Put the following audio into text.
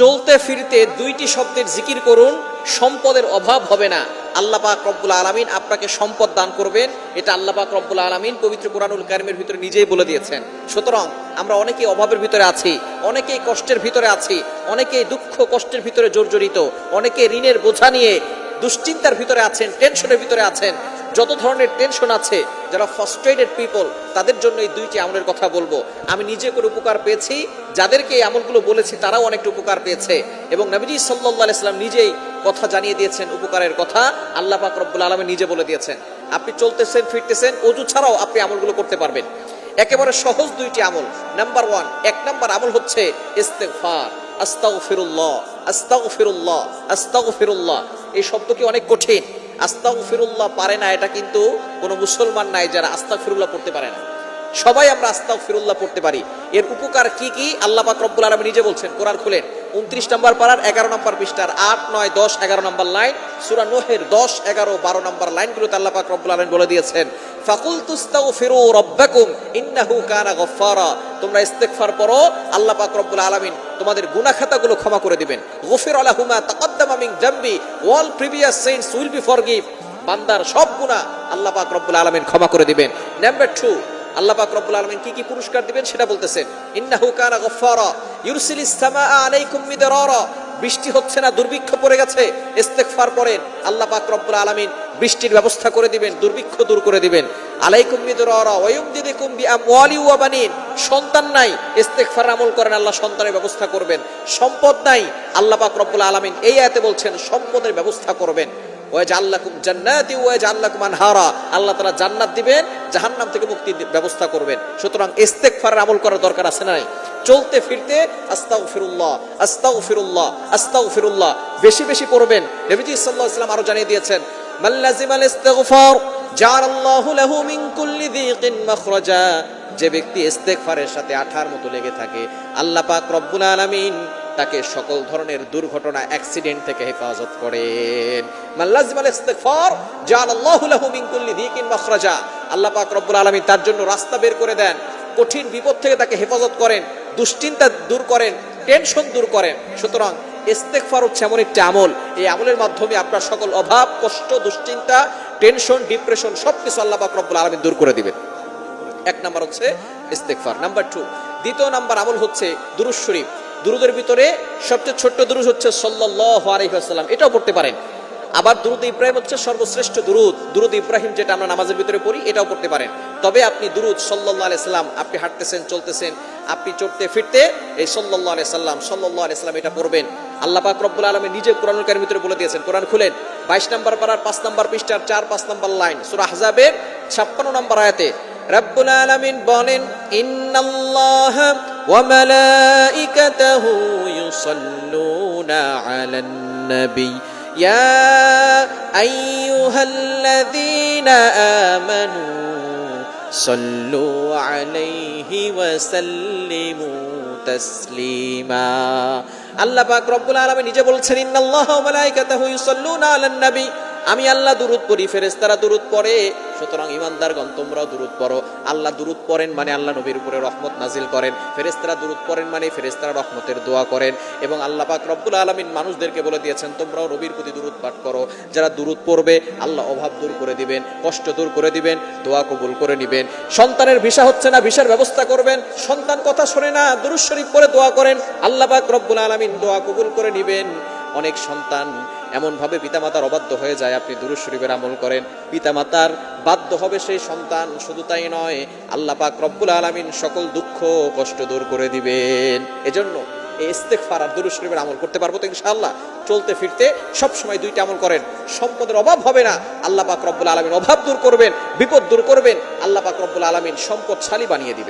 চলতে ফিরতে দুইটি শব্দের জিকির করুন, সম্পদের অভাব হবে না। আল্লাহ পাক রব্বুল আলমিন আপনাকে সম্পদ দান করবেন। এটা আল্লাহ পাক রব্বুল আলমিন পবিত্র কোরআনুল কারিমের ভিতরে নিজেই বলে দিয়েছেন। সুতরাং আমরা অনেকেই অভাবের ভিতরে আছি, অনেকেই কষ্টের ভিতরে আছি, অনেকেই দুঃখ কষ্টের ভিতরে জর্জরিত অনেকে ঋণের বোঝা নিয়ে দুশ্চিন্তার ভিতরে আছেন টেনশনের ভিতরে আছেন। যত ধরনের টেনশন আছে, যারা ফার্স্ট্রেটেড পিপল তাদের জন্য এই দুইটি আমলের কথা বলব। আমি নিজে করে উপকার পেয়েছি, যাদেরকে এই আমলগুলো বলেছি, তারাও অনেকটা উপকার পেয়েছে। এবং নবীজি সাল্লাহ আলাইসাল্লাম নিজেই কথা জানিয়ে দিয়েছেন উপকারের কথা, আল্লাহ পাক রব্বুল আলমী নিজে বলে দিয়েছেন। আপনি চলতেছেন, ফিরতেছেন, অজু ছাড়াও আপনি আমলগুলো করতে পারবেন। একেবারে সহজ দুইটি আমল। নাম্বার ওয়ান এক নাম্বার আমল হচ্ছে ইস্তেগফার। আস্তাগফিরুল্লাহ আস্তাগফিরুল্লাহ আস্তাগফিরুল্লাহ। এই শব্দ কি অনেক কঠিন। আস্তাগফিরুল্লাহ পারে না, এটা কিন্তু কোনো মুসলমান নাই যারা আস্তাউফিরুল্লাহ পড়তে পারে না। সবাই আমরা আস্তাউফিরুল্লাহ পড়তে পারি। এর উপকার কি কি? আল্লাহ পাক রব্বুল আলামিন নিজে বলছেন, কোরআন খুলেন, উনত্রিশ নম্বর পাড়ার এগারো নম্বর পৃষ্ঠার আট, নয়, দশ, এগারো নম্বর লাইন, সুরা নোহের দশ, এগারো, বারো নম্বর লাইনগুলোতে আল্লাহ পাক রব্বুল আলামিন বলে দিয়েছেন ফাকুল তুস্তাগফিরু রাব্বাকুম, ইন্নাহু তোমরা ইস্তেগফার পড়ো, আল্লাহ পাক রব্বুল তোমাদের গুনাহ খাতাগুলো ক্ষমা করে দিবেন। গফির আলাহুমা উইল বি ফরগিভ। বান্দার সব গুনাহ আল্লাহ পাক রব্বুল ক্ষমা করে দিবেন। নাম্বার 2 আল্লাহ পাক রব্বুল আলামিন কি কি পুরস্কার দিবেন সেটা বলতেছেন ইন্নাহু কানা গফফারা ইউরসিলিস সামাআ আলাইকুম মিদরারা। বৃষ্টি হচ্ছে না, দুর্ভিক্ষ পড়ে গেছে, ইস্তেগফার করেন আল্লাহ পাক রব্বুল আলামিন বৃষ্টির ব্যবস্থা করে দিবেন, দুর্ভিক্ষ দূর করে দিবেন। আলাইকুম বানিন। সন্তান নাই, ইস্তেগফার আমল করেন, আল্লাহ সন্তানের ব্যবস্থা করবেন। সম্পদ নাই, আল্লাহ পাক রব্বুল আলামিন এই বলছেন, সম্পদের ব্যবস্থা করবেন। আল্লাহ জান্নাত দিবেন, জাহান্নাম থেকে মুক্তির ব্যবস্থা করবেন। সুতরাং ইস্তেগফারের আমল করার দরকার আছে নাই? চলতে ফিরতে আস্তাগফিরুল্লাহ আস্তাগফিরুল্লাহ আস্তাগফিরুল্লাহ। বেশি বেশি ওয়াসাল্লাম আরও জানিয়ে দিয়েছেন মান লাজিমাল ইস্তিগফার জাআলাল্লাহু লাহু মিন কুল্লি যিকিন মাখরাজা। যে ব্যক্তি ইস্তেগফারের সাথে আঠার মতো লেগে থাকে, আল্লাহ পাক রব্বুল আলামিন তাকে সকল ধরনের দুর্ঘটনা, অ্যাক্সিডেন্ট থেকে হেফাজত করেন। মাল্লাজিমাল ইস্তিগফার জাআলাল্লাহু লাহু মিন কুল্লি যিকিন মাখরাজা। আল্লাহ পাক রব্বুল আলামিন তার জন্য রাস্তা বের করে দেন, কঠিন বিপদ থেকে তাকে হেফাজত করেন, দুশ্চিন্তা দূর করেন, টেনশন দূর করেন। সুতরাং ইস্তেগফার হচ্ছে এমন একটি আমল এই আমলের মাধ্যমে আপনার সকল অভাব, কষ্ট, দুশ্চিন্তা, টেনশন, ডিপ্রেশন, সবকিছু আল্লাহ পাক রব্বুল আলামিন দূর করে দিবেন। এক নাম্বার হচ্ছে ইস্তেগফার। নাম্বার টু দ্বিতীয় নাম্বার আমল হচ্ছে দুরুজ শরীফ। দুরুদের ভিতরে সবচেয়ে ছোট্ট দুরুজ হচ্ছে সাল্লাল্লাহু আলাইহি ওয়াসাল্লাম। এটাও পড়তে পারেন। আবার দুরুদ ইব্রাহিম হচ্ছে সর্বশ্রেষ্ঠ দুরুদ। দুরুদ ইব্রাহিম যেটা আমরা নামাজের ভিতরে পড়ি, এটাও পড়তে পারেন। তবে আপনি দুরুদ সাল্লাল্লাহু আলাইহি সাল্লাম আপনি হাঁটতেছেন, চলতেছেন, আপনি চড়তে ফিরতে এই সাল্লাল্লাহু আলাইহি সাল্লাম সাল্লাল্লাহু আলাইহি সাল্লাম এটা পড়বেন। আল্লাহ পাক রব্বুল আলমী নিজে কোরআন কারিমের ভিতরে বলে দিয়েছেন, কোরআন খুলেন। বাইশ নম্বর পাড়ার পাঁচ নম্বর পৃষ্ঠার, চার, পাঁচ নম্বর লাইন, সুরা হাজাবের ছাপ্পান্ন নম্বর আয়াতে, রব্বুল আলমিন বলেন, ইন্নাল্লাহ ওয়া ইউসাল্লুনা আলান নবী। ইয়া আইয়ুহাল্লাযীনা আমানু সাল্লু আলাইহি ওয়া সাল্লিমু তসলিমা। আল্লাহ পাক রব্বুল আলামিন নিজে বলছেন ইন্নাল্লাহু ওয়া মালাইকাতাহু ইউসাল্লুনা আলান নবী আমি আল্লাহ দুরুদ পড়ি, ফেরেশতারা দুরুদ পড়ে। সুতরাং ইমানদারগণ তোমরাও দুরুদ পড়ো। আল্লাহ দুরুদ পড়েন মানে আল্লাহ নবীর উপরে রহমত নাজিল করেন। ফেরেশতারা দুরুদ পড়েন মানে ফেরেশতারা রহমতের দোয়া করেন। এবং আল্লাহ পাক রব্বুল আলামিন মানুষদেরকে বলে দিয়েছেন, তোমরাও নবীর প্রতি দুরুদ পাঠ করো। যারা দুরুদ পড়বে, আল্লাহ অভাব দূর করে দিবেন, কষ্ট দূর করে দিবেন, দোয়া কবুল করে নিবেন। সন্তানের ভিসা হচ্ছে না, ভিসার ব্যবস্থা করবেন। সন্তান কথা শোনে না, দুরুদ শরীফ করে দোয়া করেন। আল্লাহ পাক রব্বুল আলামিন দোয়া কবুল করে নিবেন। অনেক সন্তান এমনভাবে পিতামাতার অবাধ্য হয়ে যায়, আপনি দুরুদ শরীফের আমল করেন। পিতামাতার বাধ্য হবে সেই সন্তান, শুধু তাই নয়, আল্লাহ পাক রব্বুল আলামিন সকল দুঃখ কষ্ট দূর করে দিবেন। এজন্য এই ইস্তেগফার আর দুরুদ শরীফের আমল করতে পারব তো ইনশাআল্লাহ। চলতে ফিরতে সব সময় দুইটা আমল করেন। সম্পদের অভাব হবে না, আল্লাহ পাক রব্বুল আলামিন অভাব দূর করবেন, বিপদ দূর করবেন, আল্লাহ পাক রব্বুল আলামিন সম্পদশালী বানিয়ে দিবেন।